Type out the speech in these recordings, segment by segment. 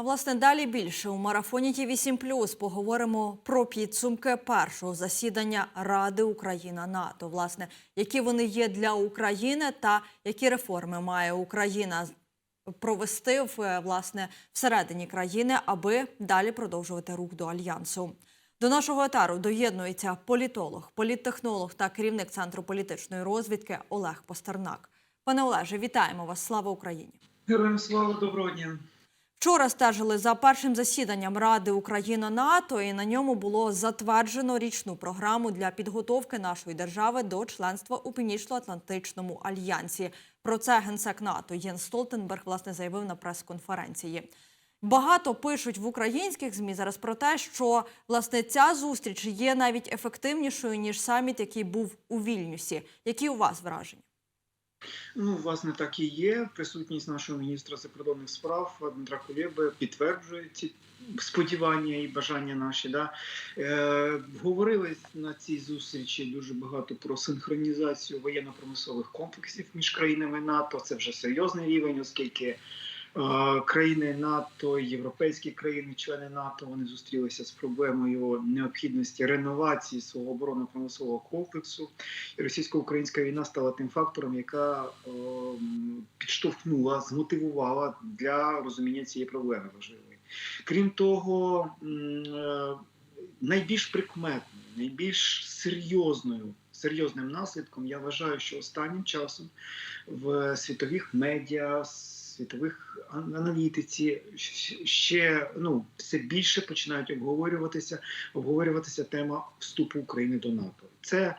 А власне далі більше у марафоні Ті 8 поговоримо про підсумки першого засідання Ради Україна НАТО. Власне, які вони є для України, та які реформи має Україна провести в е, власне всередині країни, аби далі продовжувати рух до альянсу. До нашого етару доєднується політолог, політтехнолог та керівник центру політичної розвідки Олег Постернак. Пане Олеже, вітаємо вас! Слава Україні! Героям слава доброго дня. Вчора стежили за першим засіданням Ради Україна НАТО, і на ньому було затверджено річну програму для підготовки нашої держави до членства у Північно-Атлантичному альянсі. Про це генсек НАТО Єн Столтенберг власне заявив на прес-конференції. Багато пишуть в українських змі зараз про те, що власне ця зустріч є навіть ефективнішою ніж саміт, який був у Вільнюсі. Які у вас враження? Ну, власне, так і є. Присутність нашого міністра закордонних справ Дмитра Кулєби підтверджує ці сподівання і бажання наші. Да? Е, говорили на цій зустрічі дуже багато про синхронізацію воєнно-промислових комплексів між країнами НАТО. Це вже серйозний рівень, оскільки. Країни НАТО, європейські країни, члени НАТО, вони зустрілися з проблемою необхідності реновації свого оборонно-промислового комплексу. І російсько-українська війна стала тим фактором, яка е, підштовхнула, змотивувала для розуміння цієї проблеми важливої. Крім того, е, найбільш прикметною, найбільш серйозною. Серйозним наслідком я вважаю, що останнім часом в світових медіа, світових аналітиці ще ну все більше починають обговорюватися обговорюватися тема вступу України до НАТО. Це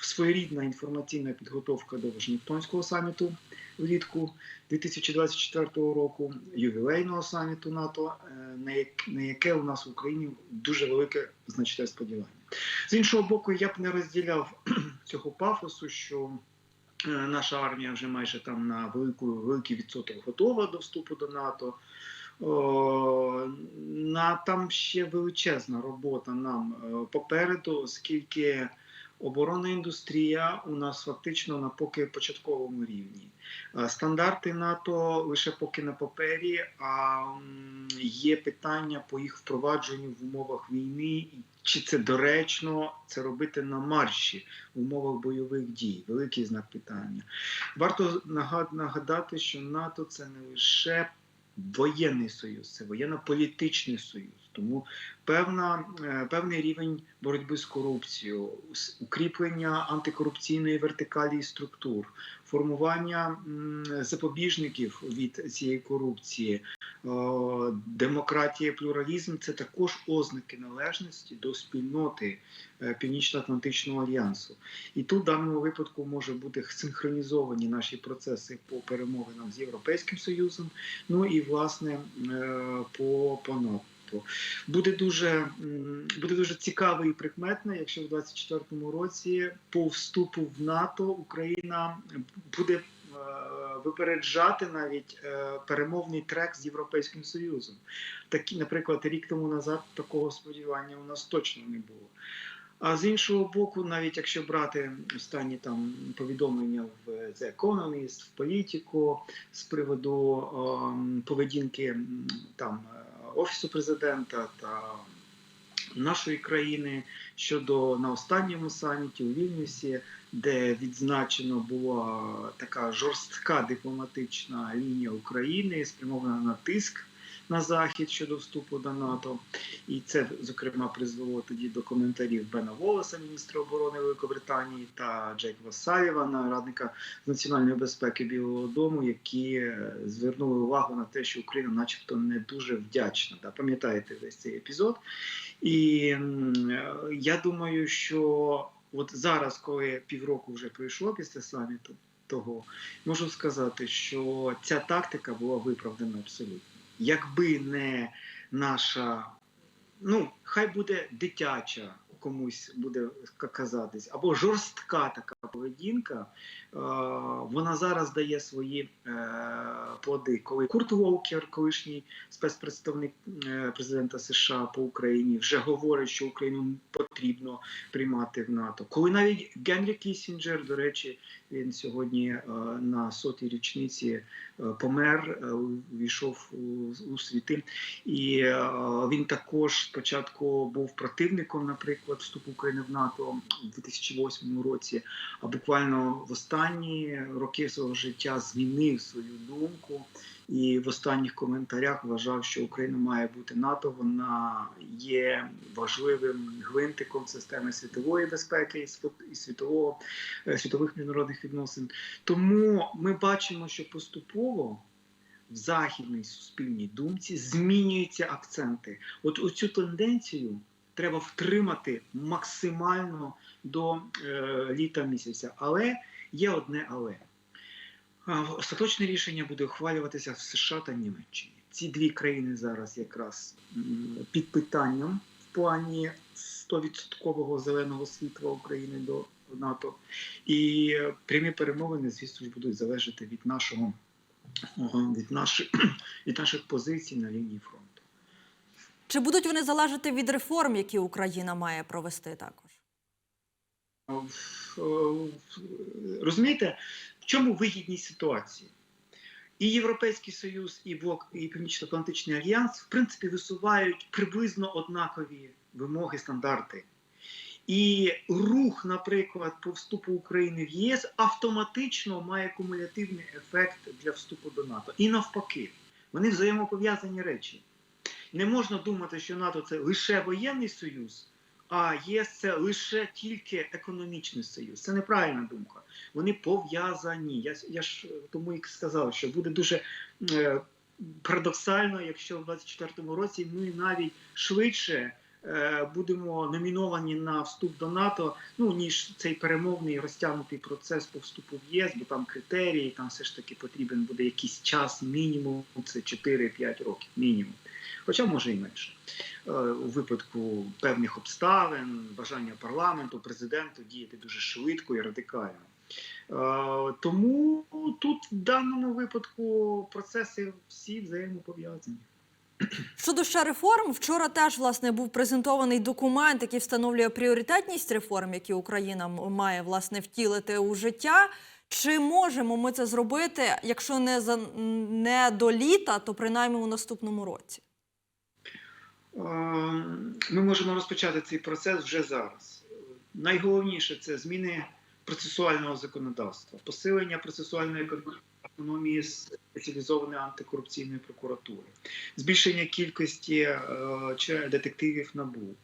своєрідна інформаційна підготовка до Вашингтонського саміту влітку 2024 року, ювілейного саміту НАТО, е, на як- на яке у нас в Україні дуже велике значне сподівання. З іншого боку, я б не розділяв цього пафосу, що наша армія вже майже там на велику, великий відсоток готова до вступу до НАТО. О, на там ще величезна робота нам е, попереду, оскільки оборонна індустрія у нас фактично на поки початковому рівні. Е, Стандарти НАТО лише поки на папері, а є питання по їх впровадженню в умовах війни. Чи це доречно це робити на марші в умовах бойових дій? Великий знак питання. Варто нагад- нагадати, що НАТО це не лише воєнний союз, це воєнно-політичний союз. Тому певна, е, певний рівень боротьби з корупцією, укріплення антикорупційної вертикалі і структур, формування запобіжників від цієї корупції, о, демократія, плюралізм це також ознаки належності до спільноти е, Північно-Атлантичного альянсу. І тут в даному випадку може бути синхронізовані наші процеси по перемовинам з Європейським Союзом, ну і власне е, по, НАТО. Буде дуже, буде дуже цікаво і прикметно, якщо в 2024 році по вступу в НАТО Україна буде е, випереджати навіть е, перемовний трек з Європейським Союзом. Такі, наприклад, рік тому назад такого сподівання у нас точно не було. А з іншого боку, навіть якщо брати останні там повідомлення в The Economist, в політику з приводу ем, поведінки там е, офісу президента та нашої країни щодо на останньому саміті у Вільнюсі, де відзначено була така жорстка дипломатична лінія України, спрямована на тиск на захід щодо вступу до НАТО. І це, зокрема, призвело тоді до коментарів Бена Волоса, міністра оборони Великобританії, та Джейкова Салівана, радника з національної безпеки Білого Дому, які е, звернули увагу на те, що Україна, начебто, не дуже вдячна. Да? Пам'ятаєте весь цей епізод? І е, я думаю, що от зараз, коли півроку вже пройшло після саміту, того можу сказати, що ця тактика була виправдана абсолютно. Якби не наша, ну хай буде дитяча комусь буде казатись, або жорстка така поведінка, е, вона зараз дає свої е, плоди. Коли Курт Волкер, колишній спецпредставник е, президента США по Україні, вже говорить, що Україну потрібно приймати в НАТО. Коли навіть Генрі Кісінджер, до речі, він сьогодні на сотій річниці помер, увійшов у, світи. І він також спочатку був противником, наприклад, вступу України в НАТО у 2008 році, а буквально в останні роки свого життя змінив свою думку. І в останніх коментарях вважав, що Україна має бути НАТО. Вона є важливим гвинтиком системи світової безпеки і світ- світового е, світових міжнародних відносин. Тому ми бачимо, що поступово в західній суспільній думці змінюються акценти. От оцю тенденцію треба втримати максимально до е, літа місяця. Але є одне але. Остаточне рішення буде ухвалюватися в США та Німеччині. Ці дві країни зараз якраз під питанням в плані 100% зеленого світла України до НАТО. І е, прямі перемовини, звісно ж, будуть залежати від нашого від наших від наших позицій на лінії фронту. Чи будуть вони залежати від реформ, які Україна має провести також? В- Розумієте, в чому вигідність ситуації? І Європейський Союз, і блок, і Північно-Атлантичний альянс в принципі висувають приблизно однакові вимоги, стандарти. І рух, наприклад, по вступу України в ЄС автоматично має кумулятивний ефект для вступу до НАТО. І навпаки, вони взаємопов'язані речі. Не можна думати, що НАТО це лише воєнний союз, а ЄС це лише тільки економічний союз. Це неправильна думка. Вони пов'язані. Я, я ж тому і сказав, що буде дуже е, парадоксально, якщо в 2024 році ми навіть швидше е, будемо номіновані на вступ до НАТО, ну ніж цей перемовний розтягнутий процес по вступу в ЄС, бо там критерії, там все ж таки потрібен буде якийсь час, мінімум це 4-5 років, мінімум. Хоча може і менше. Е, У випадку певних обставин, бажання парламенту, президенту діяти дуже швидко і радикально. Е, Тому тут в даному випадку процеси всі взаємопов'язані. Щодо ще реформ, вчора теж власне був презентований документ, який встановлює пріоритетність реформ, які Україна має власне втілити у життя. Чи можемо ми це зробити, якщо не за не до літа, то принаймні у наступному році? Е, Ми можемо розпочати цей процес вже зараз. Найголовніше це зміни процесуального законодавства, посилення процесуальної економії спеціалізованої антикорупційної прокуратури, збільшення кількості е, детективів набу,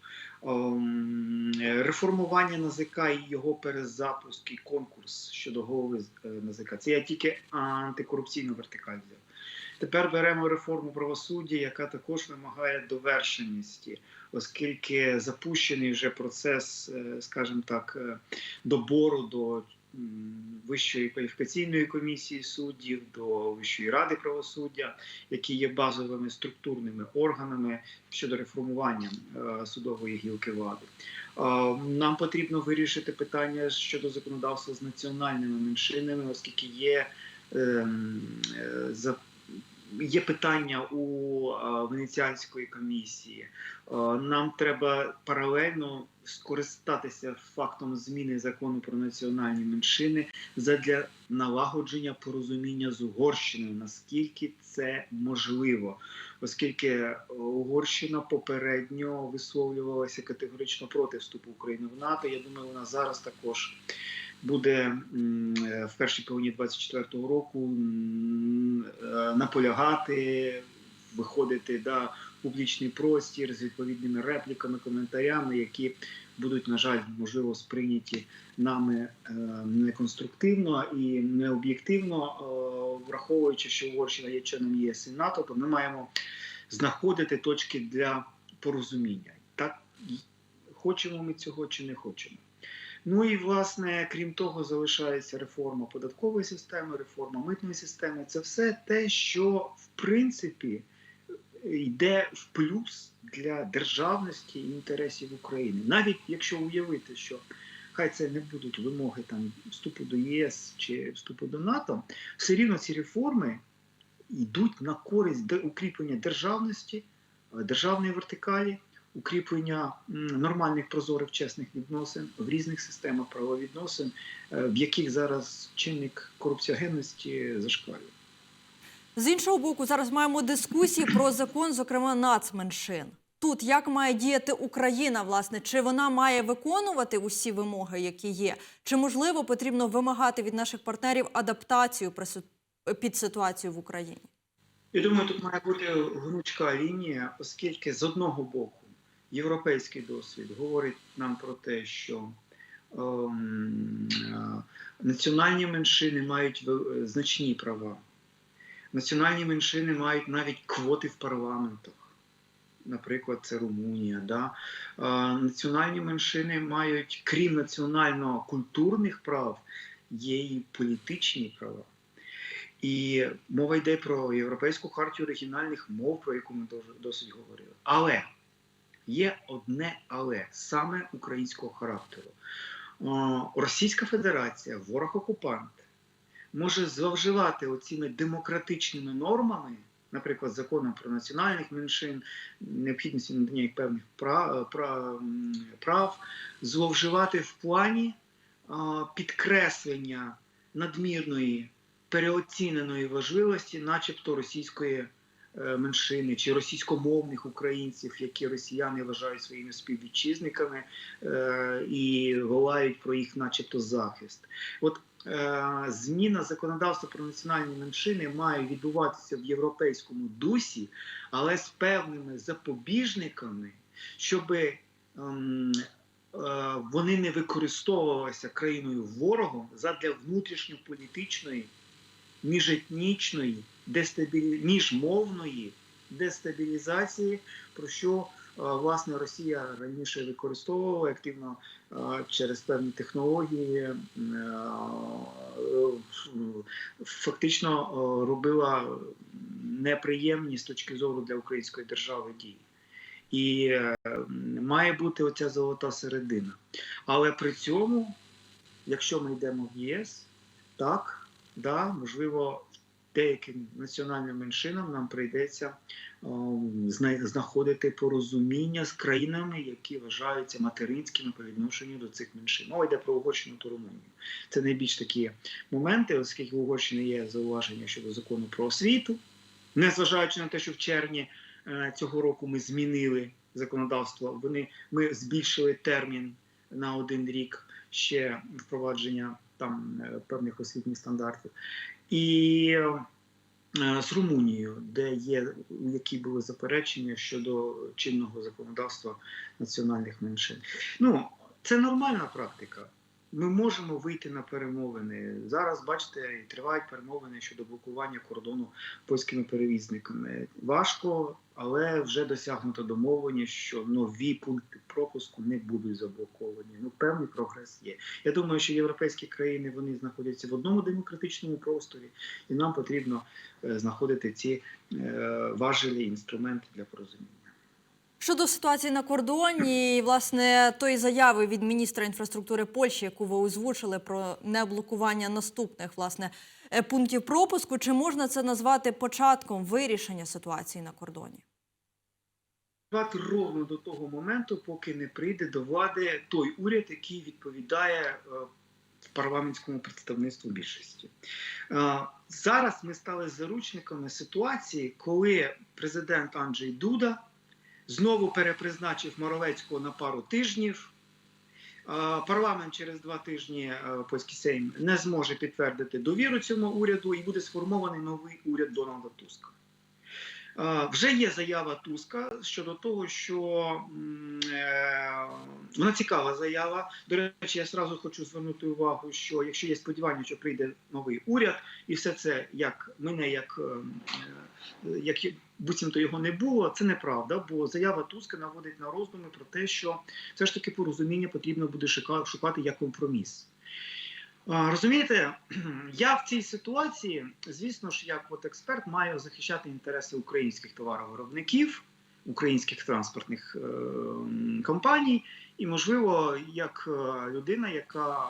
ем, реформування НАЗК і його перезапуск і конкурс щодо голови е, НАЗК. Це я тільки антикорупційну вертикаль взяв. Тепер беремо реформу правосуддя, яка також вимагає довершеності, оскільки запущений вже процес, е, скажімо так, е, добору до Вищої кваліфікаційної комісії суддів, до Вищої ради правосуддя, які є базовими структурними органами щодо реформування е, судової гілки влади. Нам потрібно вирішити питання щодо законодавства з національними меншинами, оскільки є ем, Є питання у е, Венеціанської комісії. Е, Нам треба паралельно скористатися фактом зміни закону про національні меншини задля налагодження порозуміння з Угорщиною, наскільки це можливо, оскільки Угорщина попередньо висловлювалася категорично проти вступу України в НАТО. Я думаю, вона зараз також буде е, в першій половині 24-го року е, наполягати, виходити да, публічний простір з відповідними репліками, коментарями, які будуть, на жаль, можливо, сприйняті нами е, неконструктивно і необ'єктивно, враховуючи, що Угорщина є членом ЄС і НАТО, то ми маємо знаходити точки для порозуміння. Так хочемо ми цього чи не хочемо. Ну і власне, крім того, залишається реформа податкової системи, реформа митної системи. Це все те, що в принципі йде в плюс для державності і інтересів України. Навіть якщо уявити, що хай це не будуть вимоги там вступу до ЄС чи вступу до НАТО, все рівно ці реформи йдуть на користь укріплення державності, е, державної вертикалі, укріплення нормальних прозорих чесних відносин в різних системах правовідносин, е, в яких зараз чинник корупціогенності зашкалює. З іншого боку, зараз маємо дискусії про закон, зокрема нацменшин. Тут як має діяти Україна, власне, чи вона має виконувати усі вимоги, які є, чи можливо потрібно вимагати від наших партнерів адаптацію під ситуацію в Україні? Я думаю, тут має бути гнучка лінія, оскільки з одного боку європейський досвід говорить нам про те, що ем, національні меншини мають значні права. Національні меншини мають навіть квоти в парламентах. Наприклад, це Румунія. Да? Е, національні меншини мають, крім національно-культурних прав, є і політичні права. І мова йде про Європейську хартію регіональних мов, про яку ми досить говорили. Але є одне але саме українського характеру. Російська Федерація, ворог окупант, може зловживати оціми демократичними нормами, наприклад, законом про національних меншин, необхідності надання їх певних прав, прав, прав зловживати в плані підкреслення надмірної переоціненої важливості, начебто російської меншини чи російськомовних українців, які росіяни вважають своїми співвітчизниками е, і волають про їх, начебто, захист. От е, зміна законодавства про національні меншини має відбуватися в європейському дусі, але з певними запобіжниками, щоб ем, е, вони не використовувалися країною ворогом задля внутрішньополітичної, міжетнічної, дестабілі... міжмовної дестабілізації, про що е, власне Росія раніше використовувала активно е, через певні технології, е, фактично робила неприємні з точки зору для української держави дії. І має бути оця золота середина. Але при цьому, якщо ми йдемо в ЄС, так, да, можливо, деяким національним меншинам нам прийдеться знаходити порозуміння з країнами, які вважаються материнськими по відношенню до цих меншин. Мова йде про Угорщину та Румунію. Це найбільш такі моменти, оскільки в Угорщині є зауваження щодо закону про освіту, незважаючи на те, що в червні е, цього року ми змінили законодавство. Вони ми збільшили термін на один рік ще впровадження там е, певних освітніх стандартів. І е, з Румунією, де є які були заперечення щодо чинного законодавства національних меншин. Ну, це нормальна практика. Ми можемо вийти на перемовини. Зараз, бачите, тривають перемовини щодо блокування кордону польськими перевізниками. Важко, але вже досягнуто домовлення, що нові пункти пропуску не будуть заблоковані. Ну, певний прогрес є. Я думаю, що європейські країни вони знаходяться в одному демократичному просторі, і нам потрібно е, знаходити ці е, важелі інструменти для порозуміння. Щодо ситуації на кордоні, власне, тої заяви від міністра інфраструктури Польщі, яку ви озвучили про неблокування наступних власне е, пунктів пропуску, чи можна це назвати початком вирішення ситуації на кордоні? Ровно до того моменту, поки не прийде до влади той уряд, який відповідає е, парламентському представництву більшості. Е, Зараз ми стали заручниками ситуації, коли президент Анджей Дуда знову перепризначив Моровецького на пару тижнів. Парламент через два тижні е, польський Сейм не зможе підтвердити довіру цьому уряду і буде сформований новий уряд Дональда Туска. Е, Вже є заява Туска щодо того, що е, вона цікава заява. До речі, я сразу хочу звернути увагу, що якщо є сподівання, що прийде новий уряд, і все це як мене, як, е, як буцімто його не було, це неправда, бо заява Туска наводить на роздуми про те, що все ж таки порозуміння потрібно буде шукати як компроміс. Розумієте, я в цій ситуації, звісно ж, як от експерт, маю захищати інтереси українських товаровиробників, українських транспортних е, компаній, і, можливо, як е, людина, яка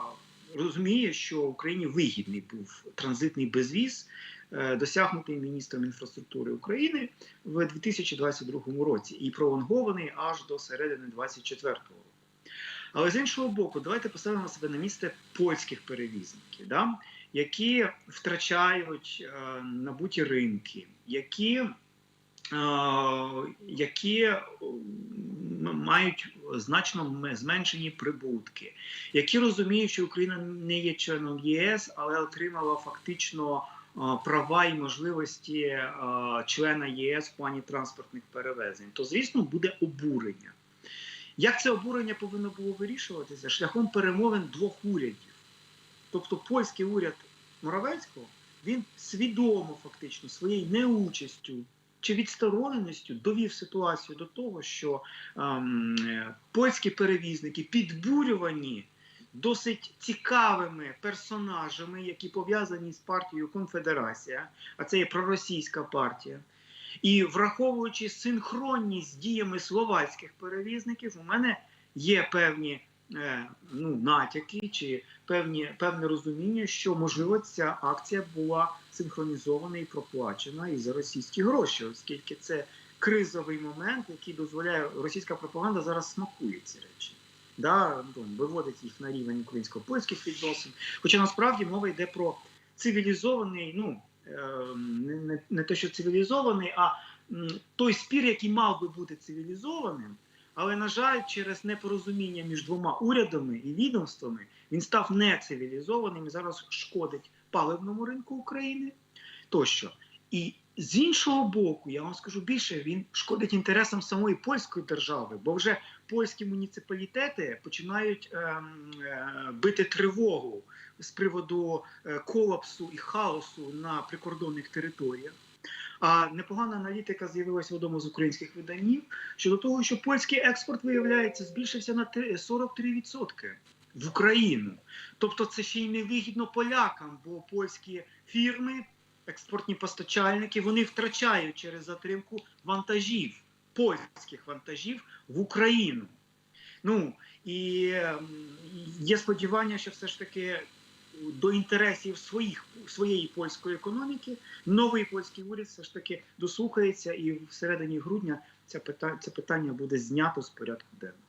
розуміє, що Україні вигідний був транзитний безвіз, е, досягнутий міністром інфраструктури України в 2022 році і пролонгований аж до середини 2024 року. Але з іншого боку, давайте поставимо себе на місце польських перевізників, да? які втрачають е, набуті ринки, які, е, які е, мають значно зменшені прибутки, які розуміють, що Україна не є членом ЄС, але отримала фактично е, права і можливості е, члена ЄС в плані транспортних перевезень, то звісно буде обурення. Як це обурення повинно було вирішуватися? Шляхом перемовин двох урядів. Тобто польський уряд Моравецького він свідомо фактично своєю неучастю чи відстороненістю довів ситуацію до того, що ем, польські перевізники підбурювані досить цікавими персонажами, які пов'язані з партією Конфедерація, а це є проросійська партія. І враховуючи синхронність діями словацьких перевізників, у мене є певні е, ну, натяки чи певні, певне розуміння, що можливо ця акція була синхронізована і проплачена і за російські гроші, оскільки це кризовий момент, який дозволяє російська пропаганда зараз смакує ці речі. Да, виводить їх на рівень українсько-польських відносин. Хоча насправді мова йде про цивілізований, ну не, не, не те, що цивілізований, а той спір, який мав би бути цивілізованим, але, на жаль, через непорозуміння між двома урядами і відомствами він став нецивілізованим і зараз шкодить паливному ринку України тощо. І з іншого боку, я вам скажу більше, він шкодить інтересам самої польської держави, бо вже польські муніципалітети починають ем, е, бити тривогу з приводу е, колапсу і хаосу на прикордонних територіях. А непогана аналітика з'явилася в одному з українських виданів щодо того, що польський експорт виявляється збільшився на три- 43% в Україну. Тобто це ще й не вигідно полякам, бо польські фірми, експортні постачальники, вони втрачають через затримку вантажів, польських вантажів в Україну. Ну і ем, є сподівання, що все ж таки до інтересів своїх своєї польської економіки новий польський уряд все ж таки дослухається, і всередині грудня це питання, це питання буде знято з порядку денного.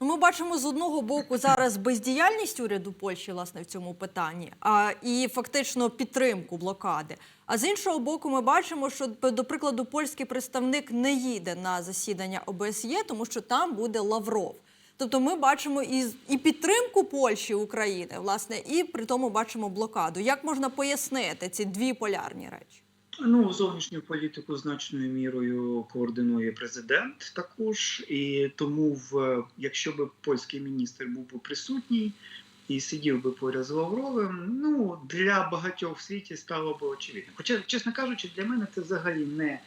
Ну, ми бачимо з одного боку зараз бездіяльність уряду Польщі власне в цьому питанні, а і фактично підтримку блокади. А з іншого боку, ми бачимо, що до прикладу польський представник не їде на засідання ОБСЄ, тому що там буде Лавров. Тобто ми бачимо і, і підтримку Польщі України, власне, і при тому бачимо блокаду. Як можна пояснити ці дві полярні речі? Ну, зовнішню політику значною мірою координує президент також, і тому, в якщо б польський міністр був би присутній і сидів би поряд з Лавровим, ну для багатьох в світі стало б очевидно. Хоча, чесно кажучи, для мене це взагалі не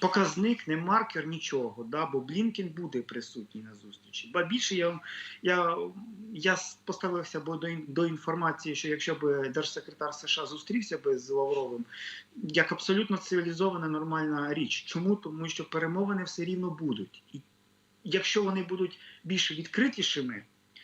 показник, не маркер нічого. Да? Бо Блінкін буде присутній на зустрічі. Ба більше я я, я поставився б до, до інформації, що якщо б держсекретар США зустрівся би з Лавровим, як абсолютно цивілізована нормальна річ. Чому? Тому що перемовини все рівно будуть. І якщо вони будуть більш відкритішими,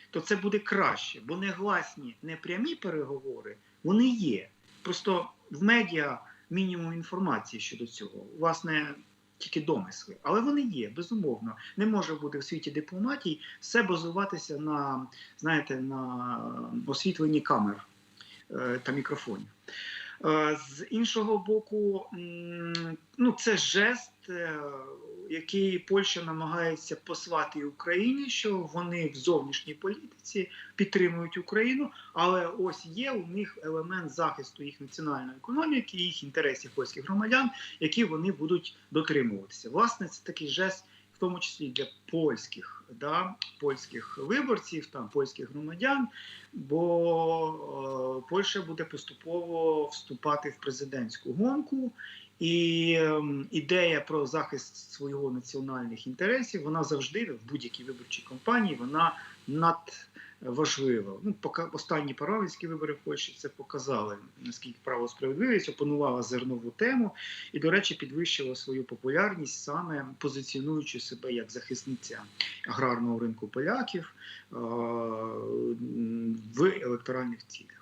то це буде краще, бо негласні, непрямі переговори вони є. Просто в медіа мінімум інформації щодо цього. Власне. Тільки домисли, але вони є, безумовно. Не може бути в світі дипломатії все базуватися на, знаєте, на освітленні камер е, та мікрофонів. З іншого боку, ну це жест, е, який Польща намагається послати Україні, що вони в зовнішній політиці підтримують Україну, але ось є у них елемент захисту їх національної економіки, їх інтересів польських громадян, які вони будуть дотримуватися. Власне, це такий жест. В тому числі для польських, да, польських виборців, там польських громадян, бо е, Польща буде поступово вступати в президентську гонку, і ем, ідея про захист свого національних інтересів вона завжди в будь-якій виборчій кампанії вона над, важливо. Ну, пока останні парламентські вибори Польщі це показали, наскільки право справедливість опанувала зернову тему і, до речі, підвищила свою популярність саме позиціонуючи себе як захисниця аграрного ринку поляків в електоральних цілях.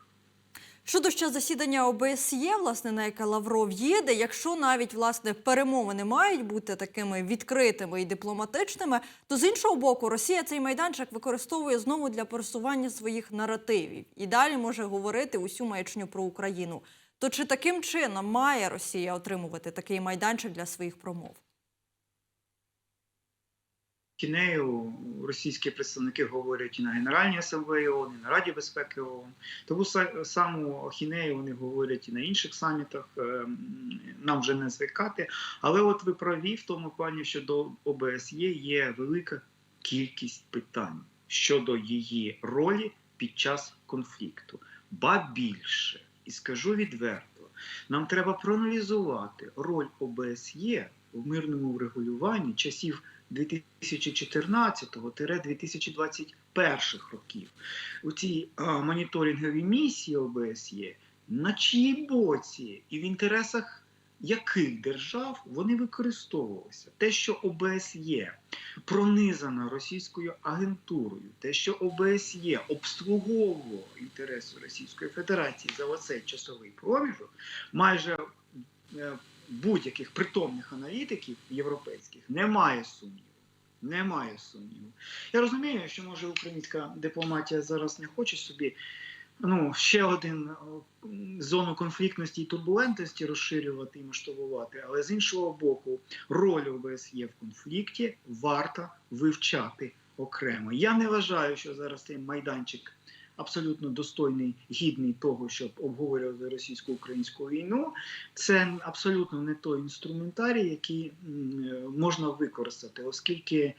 Щодо ще засідання ОБСЄ, власне, на яке Лавров їде, якщо навіть власне перемовини мають бути такими відкритими і дипломатичними, то з іншого боку, Росія цей майданчик використовує знову для просування своїх наративів і далі може говорити усю маячню про Україну. То чи таким чином має Росія отримувати такий майданчик для своїх промов? Кінею російські представники говорять і на Генеральній асамблеї ООН, і на Раді безпеки ООН. Тому са- саму ахінею вони говорять і на інших самітах. ем, Нам вже не звикати. Але от ви праві в тому плані, що до ОБСЄ є велика кількість питань щодо її ролі під час конфлікту. Ба більше, і скажу відверто, нам треба проаналізувати роль ОБСЄ в мирному врегулюванні часів 2014-2021 років. У цій а, моніторинговій місії ОБСЄ на чиїй боці і в інтересах яких держав вони використовувалися? Те, що ОБСЄ пронизана російською агентурою, те, що ОБСЄ обслуговувало інтереси Російської Федерації за оцей часовий проміжок, майже е, будь-яких притомних аналітиків європейських немає сумніву. Немає сумніву. Я розумію, що може українська дипломатія зараз не хоче собі ну, ще один зону конфліктності і турбулентності розширювати і масштабувати, але з іншого боку, роль ОБСЄ в конфлікті варто вивчати окремо. Я не вважаю, що зараз цей майданчик абсолютно достойний, гідний того, щоб обговорювати російсько-українську війну. Це абсолютно не той інструментарій, який е, можна використати, оскільки е,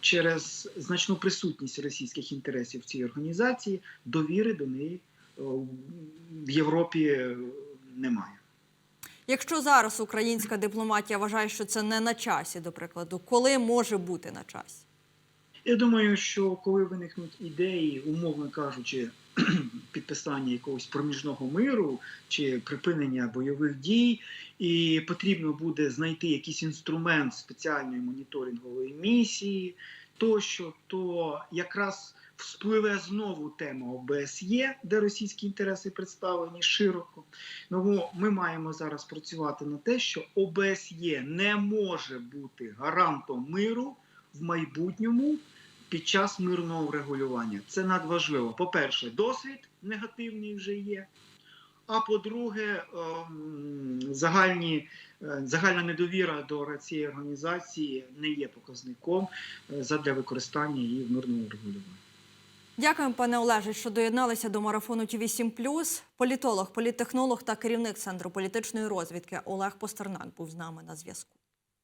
через значну присутність російських інтересів в цій організації довіри до неї е, в Європі немає. Якщо зараз українська дипломатія вважає, що це не на часі, до прикладу, коли може бути на часі? Я думаю, що коли виникнуть ідеї, умовно кажучи, підписання якогось проміжного миру чи припинення бойових дій, і потрібно буде знайти якийсь інструмент спеціальної моніторингової місії, тощо, то якраз вспливе знову тема ОБСЄ, де російські інтереси представлені широко. Тому ми маємо зараз працювати на те, що ОБСЄ не може бути гарантом миру в майбутньому під час мирного врегулювання. Це надважливо. По-перше, досвід негативний вже є. А по-друге, ем, загальні, е, загальна недовіра до цієї організації не є показником е, задля використання її в мирному врегулюванні. Дякуємо, пане Олеже, що доєдналися до марафону ТВ 7 Політолог, політтехнолог та керівник центру політичної розвідки Олег Постернак був з нами на зв'язку.